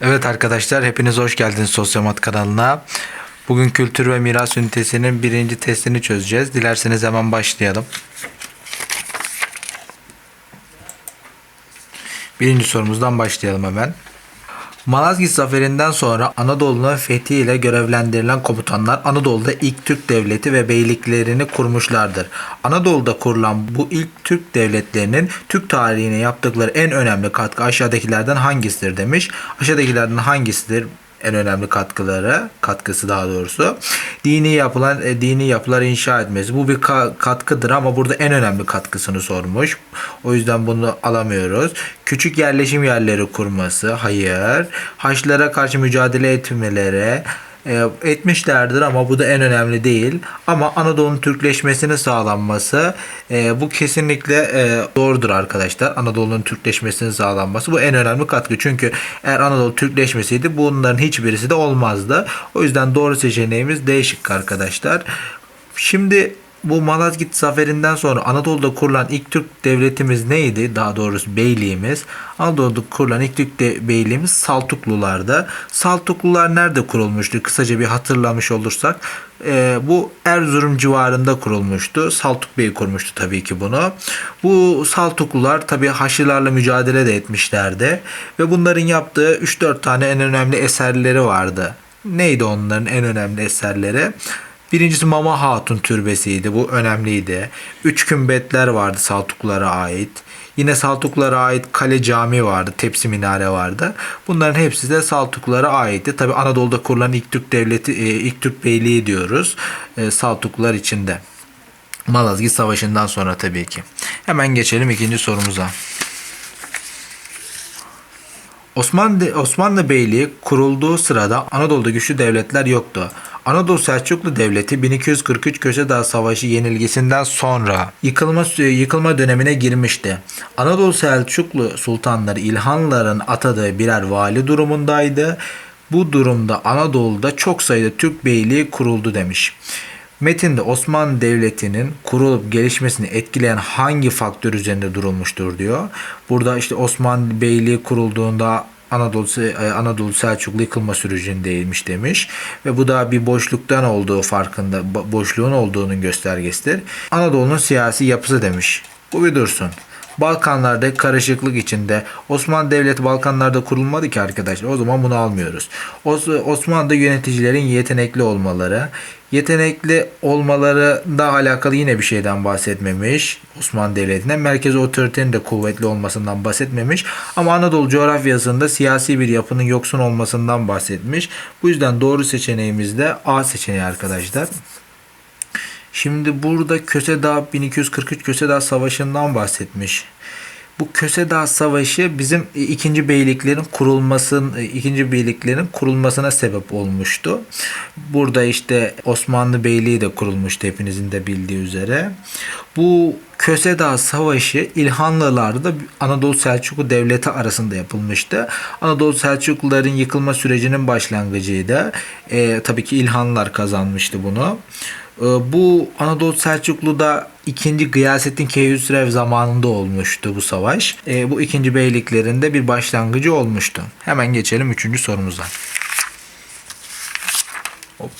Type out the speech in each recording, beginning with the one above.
Evet arkadaşlar hepiniz hoş geldiniz Sosyomat kanalına. Bugün kültür ve miras ünitesinin birinci testini çözeceğiz. Dilerseniz hemen başlayalım. Birinci sorumuzdan başlayalım hemen. Malazgirt zaferinden sonra Anadolu'nun fethiyle görevlendirilen komutanlar Anadolu'da ilk Türk devleti ve beyliklerini kurmuşlardır. Anadolu'da kurulan bu ilk Türk devletlerinin Türk tarihine yaptıkları en önemli katkı aşağıdakilerden hangisidir demiş. Aşağıdakilerden hangisidir? En önemli katkıları, katkısı daha doğrusu dini yapılan e, dini yapılar inşa etmesi. Bu bir ka- katkıdır ama burada en önemli katkısını sormuş. O yüzden bunu alamıyoruz. Küçük yerleşim yerleri kurması, hayır. Haçlara karşı mücadele etmeleri, etmişlerdir ama bu da en önemli değil. Ama Anadolu'nun Türkleşmesini sağlanması e, bu kesinlikle e, doğrudur arkadaşlar. Anadolu'nun Türkleşmesini sağlanması bu en önemli katkı. Çünkü eğer Anadolu Türkleşmesiydi bunların hiçbirisi de olmazdı. O yüzden doğru seçeneğimiz D şıkkı arkadaşlar. Şimdi bu Malazgirt zaferinden sonra Anadolu'da kurulan ilk Türk devletimiz neydi? Daha doğrusu beyliğimiz. Anadolu'da kurulan ilk Türk beyliğimiz Saltuklular'da. Saltuklular nerede kurulmuştu? Kısaca bir hatırlamış olursak. e, bu Erzurum civarında kurulmuştu. Saltuk Bey kurmuştu tabii ki bunu. Bu Saltuklular tabii Haçlılarla mücadele de etmişlerdi. Ve bunların yaptığı 3-4 tane en önemli eserleri vardı. Neydi onların en önemli eserleri? Birincisi Mama Hatun türbesiydi. Bu önemliydi. Üç kümbetler vardı Saltuklara ait. Yine Saltuklara ait kale cami vardı. Tepsi minare vardı. Bunların hepsi de Saltuklara aitti. Tabi Anadolu'da kurulan ilk Türk devleti, e, ilk Türk beyliği diyoruz. E, Saltuklular içinde. Malazgirt Savaşı'ndan sonra tabii ki. Hemen geçelim ikinci sorumuza. Osmanlı, Osmanlı Beyliği kurulduğu sırada Anadolu'da güçlü devletler yoktu. Anadolu Selçuklu Devleti 1243 Kösedağ Savaşı yenilgisinden sonra yıkılma yıkılma dönemine girmişti. Anadolu Selçuklu sultanları İlhanlıların atadığı birer vali durumundaydı. Bu durumda Anadolu'da çok sayıda Türk beyliği kuruldu demiş. Metinde Osmanlı Devleti'nin kurulup gelişmesini etkileyen hangi faktör üzerinde durulmuştur diyor. Burada işte Osmanlı Beyliği kurulduğunda Anadolu e, Anadolu Selçuklu yıkılma sürecindeymiş demiş ve bu da bir boşluktan olduğu farkında bo- boşluğun olduğunun göstergesidir. Anadolu'nun siyasi yapısı demiş. Bu bir dursun. Balkanlarda karışıklık içinde Osmanlı Devleti Balkanlarda kurulmadı ki arkadaşlar. O zaman bunu almıyoruz. Os- Osmanlı'da yöneticilerin yetenekli olmaları, yetenekli olmaları da alakalı yine bir şeyden bahsetmemiş. Osmanlı Devleti'ne merkez otoritenin de kuvvetli olmasından bahsetmemiş. Ama Anadolu coğrafyasında siyasi bir yapının yoksun olmasından bahsetmiş. Bu yüzden doğru seçeneğimiz de A seçeneği arkadaşlar. Şimdi burada Kösedağ 1243 Kösedağ Savaşı'ndan bahsetmiş. Bu Kösedağ Savaşı bizim ikinci beyliklerin kurulmasının ikinci beyliklerin kurulmasına sebep olmuştu. Burada işte Osmanlı Beyliği de kurulmuştu hepinizin de bildiği üzere. Bu Kösedağ Savaşı İlhanlılarla Anadolu Selçuklu Devleti arasında yapılmıştı. Anadolu Selçukluların yıkılma sürecinin başlangıcıydı. Ee, tabii ki İlhanlılar kazanmıştı bunu. Ee, Bu Anadolu Selçuklu'da ikinci Gıyasettin Keyhüsrev zamanında olmuştu bu savaş. Ee, bu ikinci beyliklerin de bir başlangıcı olmuştu. Hemen geçelim üçüncü sorumuza. Hop.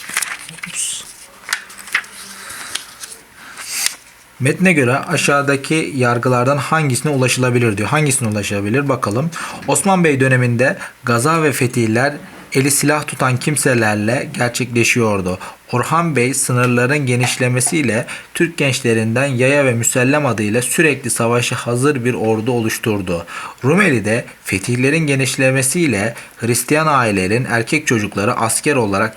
Metne göre aşağıdaki yargılardan hangisine ulaşılabilir diyor. Hangisine ulaşabilir bakalım. Osman Bey döneminde gaza ve fetihler eli silah tutan kimselerle gerçekleşiyordu. Orhan Bey sınırların genişlemesiyle Türk gençlerinden yaya ve müsellem adıyla sürekli savaşa hazır bir ordu oluşturdu. Rumeli'de fetihlerin genişlemesiyle Hristiyan ailelerin erkek çocukları asker olarak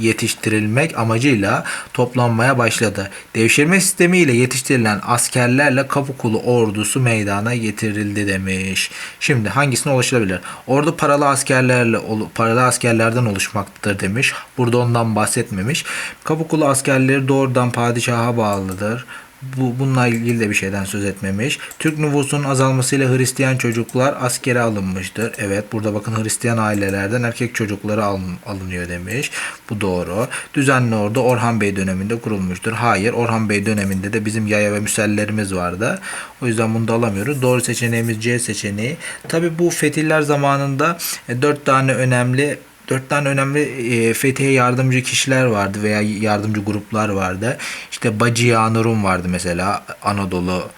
yetiştirilmek amacıyla toplanmaya başladı. Devşirme sistemiyle yetiştirilen askerlerle Kapıkulu ordusu meydana getirildi demiş. Şimdi hangisine ulaşılabilir? Ordu paralı askerlerle paralı askerlerden oluşmaktadır demiş. Burada ondan bahsetmemiş. Kapıkulu askerleri doğrudan padişaha bağlıdır. Bu, bununla ilgili de bir şeyden söz etmemiş. Türk nüfusunun azalmasıyla Hristiyan çocuklar askere alınmıştır. Evet burada bakın Hristiyan ailelerden erkek çocukları alın, alınıyor demiş. Bu doğru. Düzenli ordu Orhan Bey döneminde kurulmuştur. Hayır Orhan Bey döneminde de bizim yaya ve müsellerimiz vardı. O yüzden bunu da alamıyoruz. Doğru seçeneğimiz C seçeneği. Tabi bu fetihler zamanında e, dört tane önemli dört tane önemli e, fethiye yardımcı kişiler vardı veya yardımcı gruplar vardı. İşte Bacı Yağnur'un vardı mesela Anadolu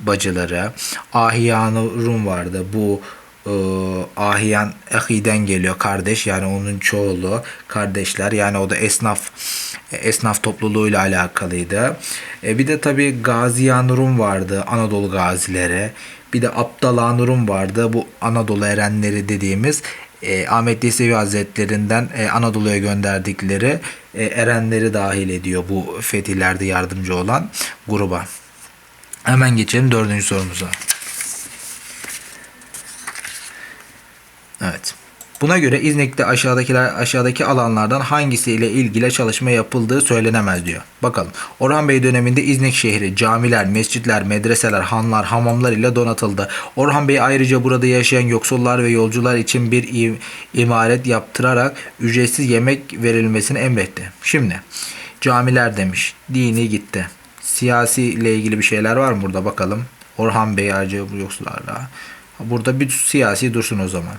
bacıları. Ahiyanur'un vardı. Bu e, Ahiyan Ahi'den geliyor kardeş yani onun çoğulu kardeşler yani o da esnaf esnaf topluluğuyla alakalıydı. E, bir de tabi Gazi Yanur'un vardı Anadolu gazileri. Bir de Abdal Nur'un vardı bu Anadolu erenleri dediğimiz e, Ahmet Yesevi Hazretlerinden e, Anadolu'ya gönderdikleri e, erenleri dahil ediyor bu fetihlerde yardımcı olan gruba. Hemen geçelim dördüncü sorumuza. Evet. Buna göre İznik'te aşağıdakiler aşağıdaki alanlardan hangisiyle ilgili çalışma yapıldığı söylenemez diyor. Bakalım. Orhan Bey döneminde İznik şehri camiler, mescitler, medreseler, hanlar, hamamlar ile donatıldı. Orhan Bey ayrıca burada yaşayan yoksullar ve yolcular için bir im- imaret yaptırarak ücretsiz yemek verilmesini emretti. Şimdi camiler demiş. Dini gitti. Siyasi ile ilgili bir şeyler var mı burada bakalım. Orhan Bey ayrıca bu yoksullarla. Burada bir siyasi dursun o zaman.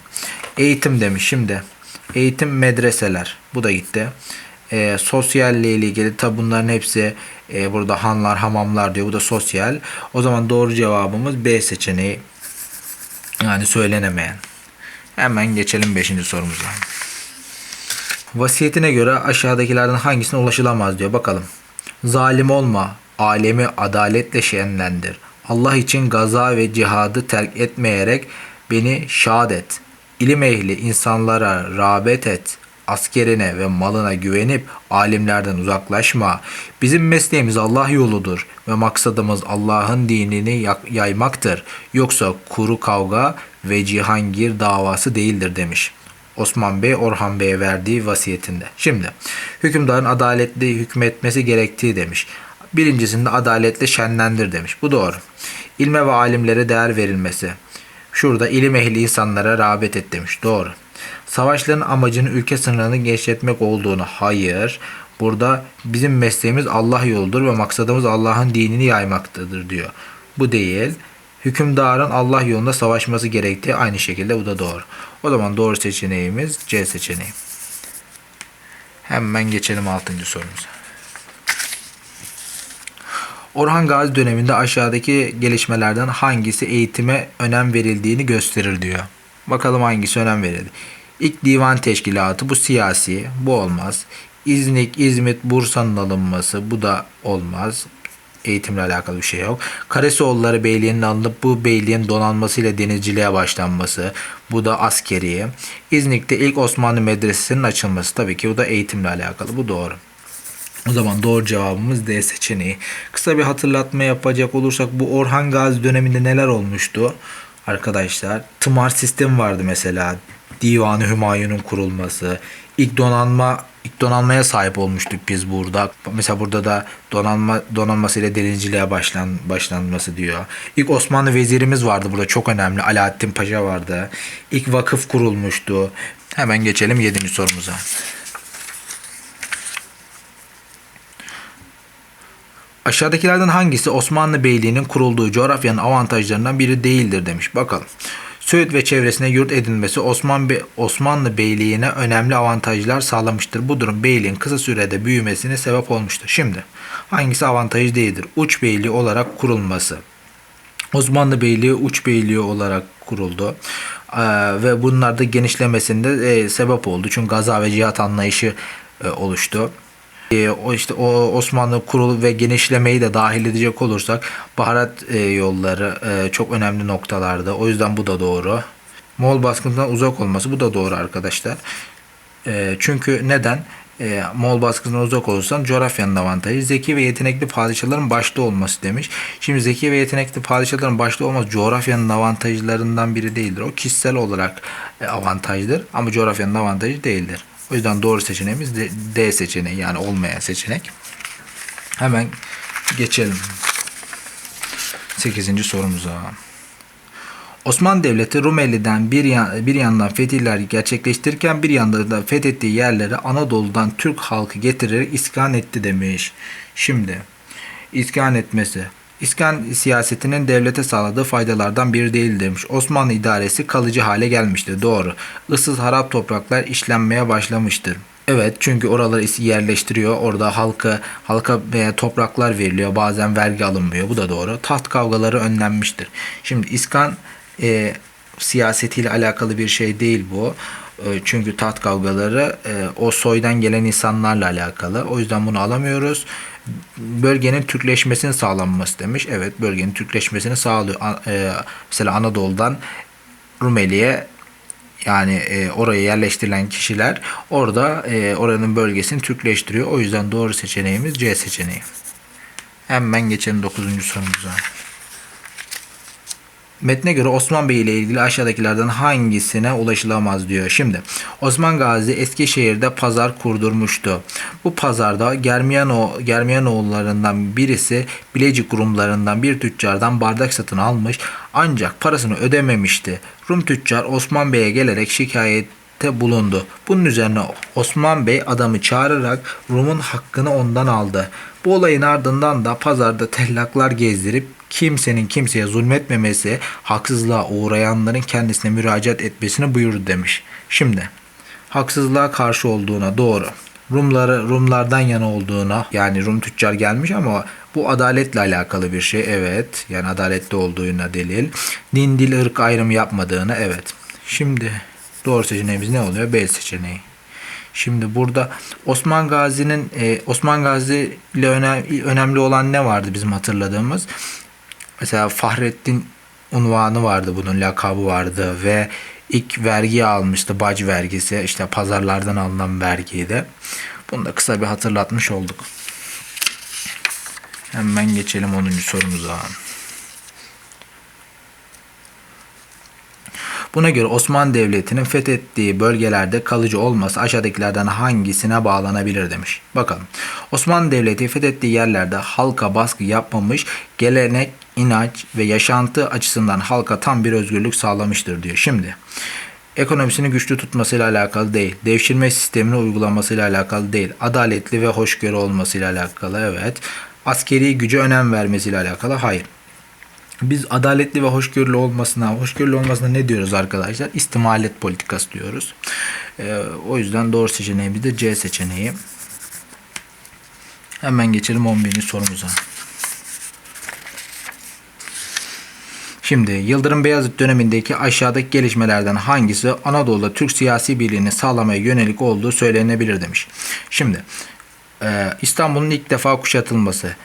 Eğitim demiş şimdi. Eğitim medreseler. Bu da gitti. E, sosyalle ilgili tabi bunların hepsi e, burada hanlar hamamlar diyor. Bu da sosyal. O zaman doğru cevabımız B seçeneği. Yani söylenemeyen. Hemen geçelim 5. sorumuza. Vasiyetine göre aşağıdakilerden hangisine ulaşılamaz diyor. Bakalım. Zalim olma. Alemi adaletle şenlendir. Allah için gaza ve cihadı terk etmeyerek beni şad et. İlim ehli insanlara rağbet et. Askerine ve malına güvenip alimlerden uzaklaşma. Bizim mesleğimiz Allah yoludur ve maksadımız Allah'ın dinini yaymaktır. Yoksa kuru kavga ve cihangir davası değildir demiş. Osman Bey Orhan Bey'e verdiği vasiyetinde. Şimdi hükümdarın adaletli hükmetmesi gerektiği demiş. Birincisinde adaletle şenlendir demiş. Bu doğru. İlme ve alimlere değer verilmesi. Şurada ilim ehli insanlara rağbet et demiş. Doğru. Savaşların amacının ülke sınırını genişletmek olduğunu. Hayır. Burada bizim mesleğimiz Allah yoludur ve maksadımız Allah'ın dinini yaymaktadır diyor. Bu değil. Hükümdarın Allah yolunda savaşması gerektiği aynı şekilde bu da doğru. O zaman doğru seçeneğimiz C seçeneği. Hemen geçelim 6. sorumuza. Orhan Gazi döneminde aşağıdaki gelişmelerden hangisi eğitime önem verildiğini gösterir diyor. Bakalım hangisi önem verildi. İlk divan teşkilatı bu siyasi, bu olmaz. İznik, İzmit, Bursa'nın alınması bu da olmaz. Eğitimle alakalı bir şey yok. Karasoğulları beyliğinin alınıp bu beyliğin donanmasıyla denizciliğe başlanması. Bu da askeri. İznik'te ilk Osmanlı medresesinin açılması. Tabii ki bu da eğitimle alakalı. Bu doğru. O zaman doğru cevabımız D seçeneği. Kısa bir hatırlatma yapacak olursak bu Orhan Gazi döneminde neler olmuştu? Arkadaşlar tımar sistemi vardı mesela. Divanı Hümayun'un kurulması. İlk donanma ilk donanmaya sahip olmuştuk biz burada. Mesela burada da donanma donanmasıyla denizciliğe başlan başlanması diyor. İlk Osmanlı vezirimiz vardı burada çok önemli. Alaaddin Paşa vardı. İlk vakıf kurulmuştu. Hemen geçelim 7. sorumuza. Aşağıdakilerden hangisi Osmanlı Beyliği'nin kurulduğu coğrafyanın avantajlarından biri değildir demiş. Bakalım. Söğüt ve çevresine yurt edinmesi Osman Be- Osmanlı Beyliği'ne önemli avantajlar sağlamıştır. Bu durum beyliğin kısa sürede büyümesine sebep olmuştur. Şimdi hangisi avantaj değildir? Uç beyliği olarak kurulması. Osmanlı Beyliği uç beyliği olarak kuruldu. Ee, ve bunlar da genişlemesinde e, sebep oldu. Çünkü gaza ve cihat anlayışı e, oluştu. E, o işte o Osmanlı kurulu ve genişlemeyi de dahil edecek olursak baharat e, yolları e, çok önemli noktalarda. O yüzden bu da doğru. Moğol baskından uzak olması bu da doğru arkadaşlar. E, çünkü neden? E, Moğol baskısından uzak olursan coğrafyanın avantajı. Zeki ve yetenekli padişahların başta olması demiş. Şimdi zeki ve yetenekli padişahların başta olması coğrafyanın avantajlarından biri değildir. O kişisel olarak e, avantajdır ama coğrafyanın avantajı değildir. O yüzden doğru seçeneğimiz D, seçeneği yani olmayan seçenek. Hemen geçelim. 8. sorumuza. Osmanlı Devleti Rumeli'den bir, yan, bir yandan fetihler gerçekleştirirken bir yandan da fethettiği yerlere Anadolu'dan Türk halkı getirerek iskan etti demiş. Şimdi iskan etmesi. İskan siyasetinin devlete sağladığı faydalardan biri değil demiş. Osmanlı idaresi kalıcı hale gelmiştir. Doğru. Issız harap topraklar işlenmeye başlamıştır. Evet çünkü oraları yerleştiriyor. Orada halka halka veya topraklar veriliyor. Bazen vergi alınmıyor. Bu da doğru. Taht kavgaları önlenmiştir. Şimdi iskan e, siyasetiyle alakalı bir şey değil bu. E, çünkü taht kavgaları e, o soydan gelen insanlarla alakalı. O yüzden bunu alamıyoruz. Bölgenin Türkleşmesini sağlanması demiş. Evet bölgenin Türkleşmesini sağlıyor. E, mesela Anadolu'dan Rumeli'ye yani e, oraya yerleştirilen kişiler orada e, oranın bölgesini Türkleştiriyor. O yüzden doğru seçeneğimiz C seçeneği. Hemen geçelim 9. sorumuza. Metne göre Osman Bey ile ilgili aşağıdakilerden hangisine ulaşılamaz diyor. Şimdi Osman Gazi Eskişehir'de pazar kurdurmuştu. Bu pazarda Germiyano, Germiyanoğullarından birisi Bilecik Rumlarından bir tüccardan bardak satın almış ancak parasını ödememişti. Rum tüccar Osman Bey'e gelerek şikayette bulundu. Bunun üzerine Osman Bey adamı çağırarak Rum'un hakkını ondan aldı. Bu olayın ardından da pazarda tellaklar gezdirip kimsenin kimseye zulmetmemesi, haksızlığa uğrayanların kendisine müracaat etmesini buyurdu demiş. Şimdi haksızlığa karşı olduğuna doğru. Rumları Rumlardan yana olduğuna yani Rum tüccar gelmiş ama bu adaletle alakalı bir şey evet yani adaletli olduğuna delil. Din dil ırk ayrımı yapmadığına evet. Şimdi doğru seçeneğimiz ne oluyor? B seçeneği. Şimdi burada Osman Gazi'nin e, Osman Gazi ile önem- önemli olan ne vardı bizim hatırladığımız? Mesela Fahrettin unvanı vardı bunun lakabı vardı ve ilk vergi almıştı bac vergisi işte pazarlardan alınan vergiydi. Bunu da kısa bir hatırlatmış olduk. Hemen geçelim 10. sorumuza. Buna göre Osmanlı Devleti'nin fethettiği bölgelerde kalıcı olması aşağıdakilerden hangisine bağlanabilir demiş. Bakalım. Osmanlı Devleti fethettiği yerlerde halka baskı yapmamış, gelenek, inanç ve yaşantı açısından halka tam bir özgürlük sağlamıştır diyor. Şimdi ekonomisini güçlü tutmasıyla alakalı değil. Devşirme sistemini uygulamasıyla alakalı değil. Adaletli ve hoşgörü olmasıyla alakalı evet. Askeri güce önem vermesiyle alakalı hayır. Biz adaletli ve hoşgörülü olmasına, hoşgörülü olmasına ne diyoruz arkadaşlar? İstimalet politikası diyoruz. Ee, o yüzden doğru seçeneğimiz de C seçeneği. Hemen geçelim 11. sorumuza. Şimdi Yıldırım Beyazıt dönemindeki aşağıdaki gelişmelerden hangisi Anadolu'da Türk siyasi birliğini sağlamaya yönelik olduğu söylenebilir demiş. Şimdi e, İstanbul'un ilk defa kuşatılması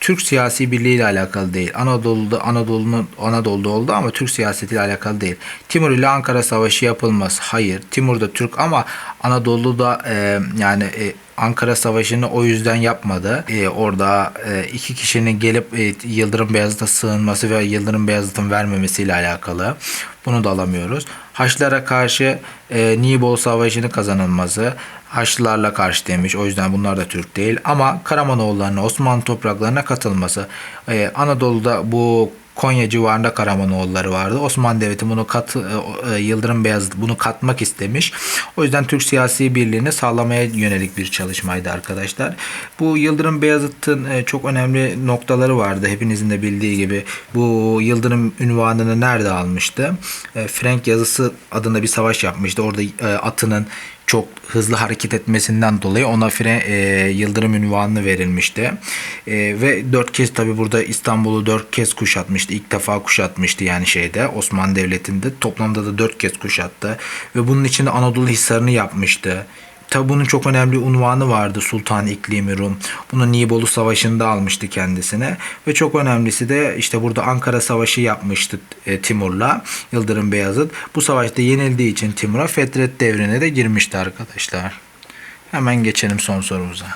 Türk siyasi birliği ile alakalı değil. Anadolu'da Anadolu'nun Anadolu'da oldu ama Türk siyasetiyle alakalı değil. Timur ile Ankara Savaşı yapılması hayır. Timur da Türk ama Anadolu'da e, yani e, Ankara Savaşı'nı o yüzden yapmadı. E, orada e, iki kişinin gelip e, Yıldırım Beyazıt'a sığınması ve Yıldırım Beyazıt'ın vermemesiyle alakalı. Bunu da alamıyoruz. Haçlılara karşı e, Nibol Savaşı'nı kazanılması Haçlılarla karşı demiş. O yüzden bunlar da Türk değil. Ama Karamanoğullarına, Osmanlı topraklarına katılması. E, Anadolu'da bu Konya civarında Karamanoğulları vardı. Osmanlı Devleti bunu kat, e, Yıldırım Beyazıt bunu katmak istemiş. O yüzden Türk siyasi birliğini sağlamaya yönelik bir çalışmaydı arkadaşlar. Bu Yıldırım Beyazıt'ın e, çok önemli noktaları vardı. Hepinizin de bildiği gibi. Bu Yıldırım ünvanını nerede almıştı? E, Frank yazısı adında bir savaş yapmıştı. Orada e, atının çok hızlı hareket etmesinden dolayı ona fre, e, Yıldırım ünvanını verilmişti. E, ve dört kez tabi burada İstanbul'u dört kez kuşatmıştı. İlk defa kuşatmıştı yani şeyde Osmanlı Devleti'nde. Toplamda da dört kez kuşattı. Ve bunun içinde Anadolu Hisarı'nı yapmıştı. Tabi bunun çok önemli unvanı vardı Sultan İklimi Rum. Bunu Nibolu Savaşı'nda almıştı kendisine. Ve çok önemlisi de işte burada Ankara Savaşı yapmıştı e, Timur'la Yıldırım Beyazıt. Bu savaşta yenildiği için Timur'a Fetret devrine de girmişti arkadaşlar. Hemen geçelim son sorumuza.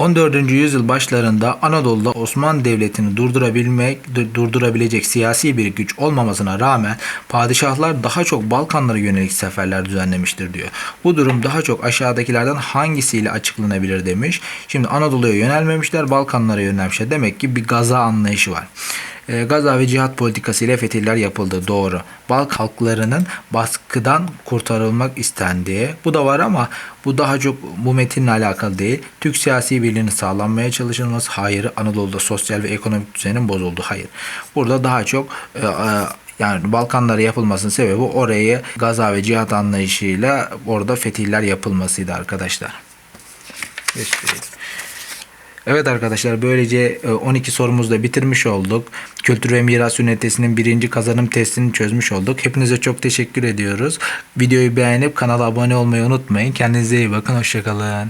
14. yüzyıl başlarında Anadolu'da Osmanlı Devleti'ni durdurabilmek, dur- durdurabilecek siyasi bir güç olmamasına rağmen padişahlar daha çok Balkanlara yönelik seferler düzenlemiştir diyor. Bu durum daha çok aşağıdakilerden hangisiyle açıklanabilir demiş. Şimdi Anadolu'ya yönelmemişler, Balkanlara yönelmişler. Demek ki bir gaza anlayışı var. E, Gaza ve cihat politikası ile fetihler yapıldı doğru. Balk halklarının baskıdan kurtarılmak istendiği bu da var ama bu daha çok bu metinle alakalı değil. Türk siyasi birliğinin sağlanmaya çalışılması hayır. Anadolu'da sosyal ve ekonomik düzenin bozuldu hayır. Burada daha çok e, e, yani Balkanlara yapılmasının sebebi orayı Gaza ve cihat anlayışıyla orada fetihler yapılmasıydı arkadaşlar. Göstereyim. Evet arkadaşlar böylece e, 12 sorumuzu da bitirmiş olduk. Kültür ve Miras Ünitesi'nin birinci kazanım testini çözmüş olduk. Hepinize çok teşekkür ediyoruz. Videoyu beğenip kanala abone olmayı unutmayın. Kendinize iyi bakın. Hoşçakalın.